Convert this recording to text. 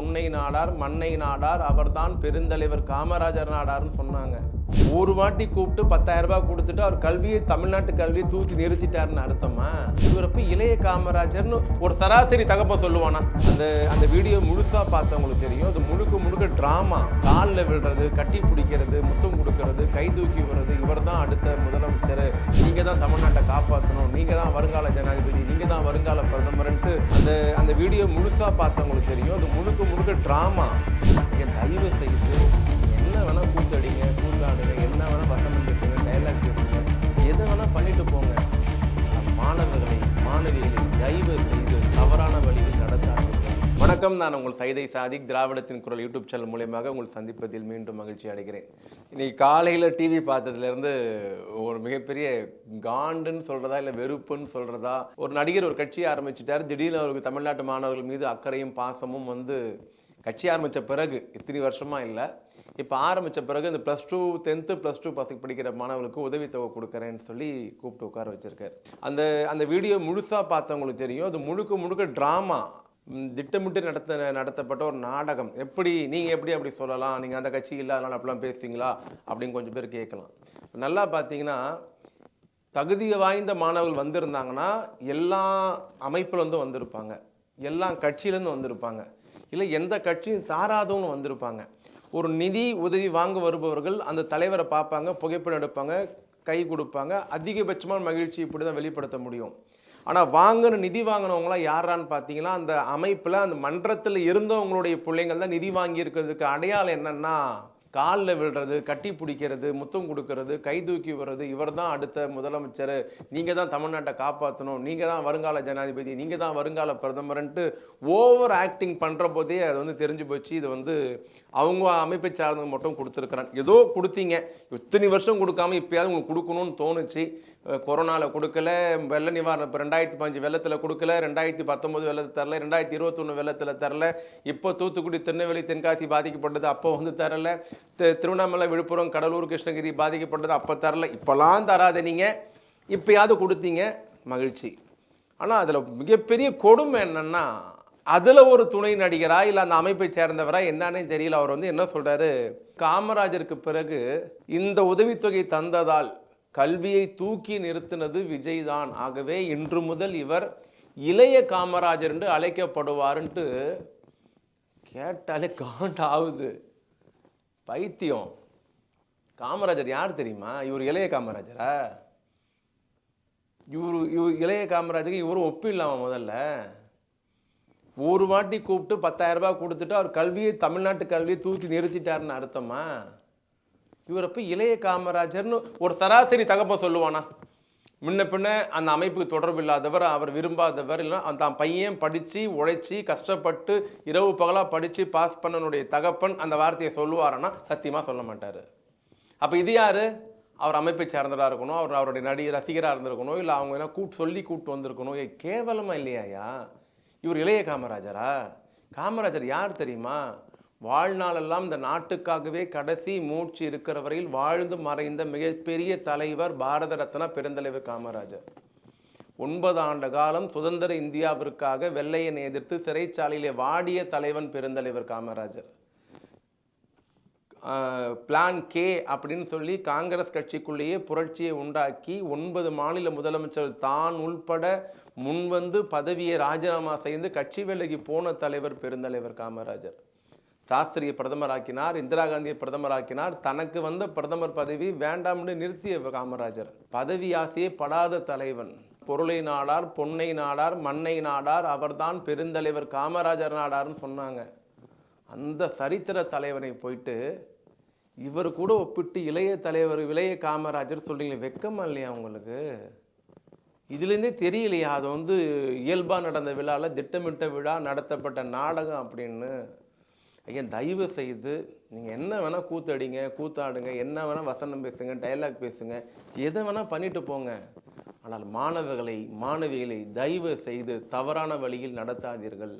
பொன்னை நாடார் மண்ணை நாடார் அவர்தான் பெருந்தலைவர் காமராஜர் நாடார்னு சொன்னாங்க. ஒரு வாட்டி கூப்பிட்டு பத்தாயிரம் ரூபாய் கொடுத்துட்டு அவர் கல்வியை தமிழ்நாட்டு கல்வியை தூக்கி நிறுத்திட்டாருன்னு அர்த்தமா? இவரை போய் இளைய காமராஜர்னு ஒரு சராசரி தகப்ப சொல்லுவானா? அந்த அந்த வீடியோ முழுக்கா பார்த்தவங்களுக்கு தெரியும். அது முழுக்க முழுக்க டிராமா காலில் விழுறது கட்டி பிடிக்கிறது முத்தம் கொடுக்கறது கை தூக்கி விடுறது இவர் தான் அடுத்த முதலமைச்சர். நீங்க தான் தமிழ்நாட்டை காப்பாற்றணும் நீங்க தான் வருங்கால ஜனாதிபதி நீங்க தான் வருங்கால பிரதமர்ன்ட்டு அந்த அந்த வீடியோ முழுசா பார்த்தவங்களுக்கு தெரியும். அது முழுக்க முழுக்க டிராமா என் தயவு செய்து என்ன வேணா கூத்தடிங்க கூத்தாடுங்க என்ன வேணால் வசனம் பேசுங்க டைலாக் பேசுங்க எதை வேணால் பண்ணிட்டு போங்க. மாணவர்களை மாணவிகளை தயவு செய்து தவறான வழியில் நடத்தாதீர்கள் வணக்கம் நான் உங்கள் சைதை சாதிக் திராவிடத்தின் குரல் யூடியூப் சேனல் மூலியமாக உங்கள் சந்திப்பதில் மீண்டும் மகிழ்ச்சி அடைகிறேன். இன்னைக்கு காலையில் டிவி பார்த்ததுலேருந்து ஒரு மிகப்பெரிய காண்டுன்னு சொல்கிறதா இல்லை வெறுப்புன்னு சொல்கிறதா ஒரு நடிகர் ஒரு கட்சியை ஆரம்பிச்சிட்டார். திடீர்னு அவருக்கு தமிழ்நாட்டு மாணவர்கள் மீது அக்கறையும் பாசமும் வந்து கட்சி ஆரம்பித்த பிறகு இத்தனை வருஷமாக இல்லை இப்போ ஆரம்பித்த பிறகு இந்த plus two tenth plus two பத்துக்கு படிக்கிற மாணவர்களுக்கு உதவித்தொகை கொடுக்குறேன்னு சொல்லி கூப்பிட்டு உட்கார வச்சிருக்காரு. அந்த அந்த வீடியோ முழுசாக பார்த்தவங்களுக்கு தெரியும். அது முழுக்க முழுக்க ட்ராமா திட்டமிட்டு நடத்த நடத்தப்பட்ட ஒரு நாடகம். எப்படி நீங்கள் எப்படி அப்படி சொல்லலாம்? நீங்கள் அந்த கட்சி இல்லாதனால அப்படிலாம் பேசுவீங்களா அப்படின்னு கொஞ்சம் பேர் கேட்கலாம். நல்லா பார்த்தீங்கன்னா தகுதியை வாய்ந்த மாணவர்கள் வந்திருந்தாங்கன்னா எல்லா அமைப்புலேருந்தும் வந்திருப்பாங்க. எல்லா கட்சியிலேருந்து வந்திருப்பாங்க. இல்லை எந்த கட்சியும் சாராதவங்களும் வந்திருப்பாங்க. ஒரு நிதி உதவி வாங்க வருபவர்கள் அந்த தலைவரை பார்ப்பாங்க புகைப்படம் எடுப்பாங்க கை கொடுப்பாங்க. அதிகபட்சமான மகிழ்ச்சி இப்படி தான் வெளிப்படுத்த முடியும். ஆனால் வாங்கின நிதி வாங்கினவங்களாம் யாரான்னு பார்த்தீங்கன்னா அந்த அமைப்பில் அந்த மன்றத்தில் இருந்தவங்களுடைய பிள்ளைங்கள் தான் நிதி வாங்கி இருக்கிறதுக்கு அடையாளம் என்னன்னா காலில் விழுறது கட்டி பிடிக்கிறது முத்தம் கொடுக்கறது கை தூக்கி வர்றது இவர் தான் அடுத்த முதலமைச்சர். நீங்கள் தான் தமிழ்நாட்டை காப்பாற்றணும் நீங்கள் தான் வருங்கால ஜனாதிபதி நீங்கள் தான் வருங்கால பிரதமர்ன்ட்டு ஓவர் ஆக்டிங் பண்ணுற போதே அது வந்து தெரிஞ்சு போச்சு. இது வந்து அவங்க அமைப்பை சார்ந்தவங்க மட்டும் கொடுத்துருக்குறான். ஏதோ கொடுத்தீங்க. இத்தனை வருஷம் கொடுக்காம இப்போயாவது உங்களுக்கு கொடுக்கணும்னு தோணுச்சு. கொரோனாவில் கொடுக்கல. வெள்ள நிவாரணம் இப்போ ரெண்டாயிரத்தி பதினஞ்சு வெள்ளத்தில் கொடுக்கல. ரெண்டாயிரத்தி பத்தொம்போது வெள்ளத்தில் தரல. ரெண்டாயிரத்தி இருபத்தொன்று வெள்ளத்தில் தரல. இப்போ தூத்துக்குடி திருநெல்வேலி தென்காசி பாதிக்கப்பட்டது. அப்போ வந்து தரல. திருவண்ணாமலை விழுப்புரம் கடலூர் கிருஷ்ணகிரி பாதிக்கப்பட்டது. அப்போ தரல. இப்போலாம் தராத நீங்கள் இப்போயாவது கொடுத்தீங்க. மகிழ்ச்சி. ஆனால் அதில் மிகப்பெரிய கொடுமை என்னென்னா அதில் ஒரு துணை நடிகரா இல்லை அந்த அமைப்பை சேர்ந்தவரா என்னன்னே தெரியல. அவர் வந்து என்ன சொல்கிறாரு காமராஜருக்கு பிறகு இந்த உதவித்தொகை தந்ததால் கல்வியை தூக்கி நிறுத்தினது விஜய் தான் ஆகவே இன்று முதல் இவர் இளைய காமராஜர் என்று அழைக்கப்படுவாருன்ட்டு கேட்டாலே காண்ட் ஆகுது பைத்தியம். காமராஜர் யார் தெரியுமா? இவர் இளைய காமராஜரா? இவர் இவர் இளைய காமராஜருக்கு இவரும் ஒப்பிடலாமா முதல்ல? ஒரு வாட்டி கூப்பிட்டு பத்தாயிரம் ரூபாய் கொடுத்துட்டு அவர் கல்வியை தமிழ்நாட்டு கல்வியை தூக்கி நிறுத்திட்டாருன்னு அர்த்தமா? இவரை போய் இளைய காமராஜர்னு ஒரு சராசரி தகப்ப சொல்லுவானா? முன்ன பின்ன அந்த அமைப்புக்கு தொடர்பு இல்லாதவர் அவர் விரும்பாதவர் இல்லை அந்த தான் பையன் படித்து உழைச்சி கஷ்டப்பட்டு இரவு பகலாக படித்து பாஸ் பண்ணனுடைய தகப்பன் அந்த வார்த்தையை சொல்லுவாரானா சத்தியமாக சொல்ல மாட்டார். அப்போ இது யார்? அவர் அமைப்பை சேர்ந்ததாக இருக்கணும் அவர் அவருடைய நடி ரசிகராக இருந்திருக்கணும் இல்லை அவங்க என்ன கூட்டு சொல்லி கூப்பிட்டு வந்திருக்கணும். ஏ கேவலமாக இல்லையாயா இவர் இளைய காமராஜரா? காமராஜர் யார் தெரியுமா? வாழ்நாளெல்லாம் இந்த நாட்டுக்காகவே கடைசி மூச்சு இருக்கிற வரையில் வாழ்ந்து மறைந்த மிகப்பெரிய தலைவர் பாரத ரத்னா பெருந்தலைவர் காமராஜர். ஒன்பது ஆண்டு காலம் சுதந்திர இந்தியாவிற்காக வெள்ளையனை எதிர்த்து சிறைச்சாலையிலே வாடிய தலைவன் பெருந்தலைவர் காமராஜர். பிளான் கே அப்படின்னு சொல்லி காங்கிரஸ் கட்சிக்குள்ளேயே புரட்சியை உண்டாக்கி ஒன்பது மாநில முதலமைச்சர் தான் உள்பட முன்வந்து பதவியை ராஜினாமா செய்து கட்சி விலகி போன தலைவர் பெருந்தலைவர் காமராஜர். சாஸ்திரியை பிரதமராக்கினார் இந்திரா காந்தியை பிரதமராக்கினார். தனக்கு வந்த பிரதமர் பதவி வேண்டாம்னு நிறுத்திய காமராஜர். பதவி ஆசையே படாத தலைவன். பொருளை நாடார் பொன்னை நாடார் மண்ணை நாடார் அவர்தான் பெருந்தலைவர் காமராஜர் நாடார்னு சொன்னாங்க. அந்த சரித்திர தலைவனை போயிட்டு இவர் கூட ஒப்பிட்டு இளைய தலைவர் இளைய காமராஜர் சொல்றீங்க வெக்கமா இல்லையா உங்களுக்கு? இதுலேருந்தே தெரியலையா அது வந்து இயல்பாக நடந்த விழாவில் திட்டமிட்ட விழா நடத்தப்பட்ட நாடகம் அப்படின்னு. ஐயா தயவு செய்து நீங்கள் என்ன வேணால் கூத்தடிங்க கூத்தாடுங்க என்ன வேணால் வசனம் பேசுங்க டைலாக் பேசுங்க எதை வேணால் பண்ணிட்டு போங்க. ஆனால் மாணவர்களை மாணவிகளை தயவு செய்து தவறான வழியில் நடத்தாதீர்கள்.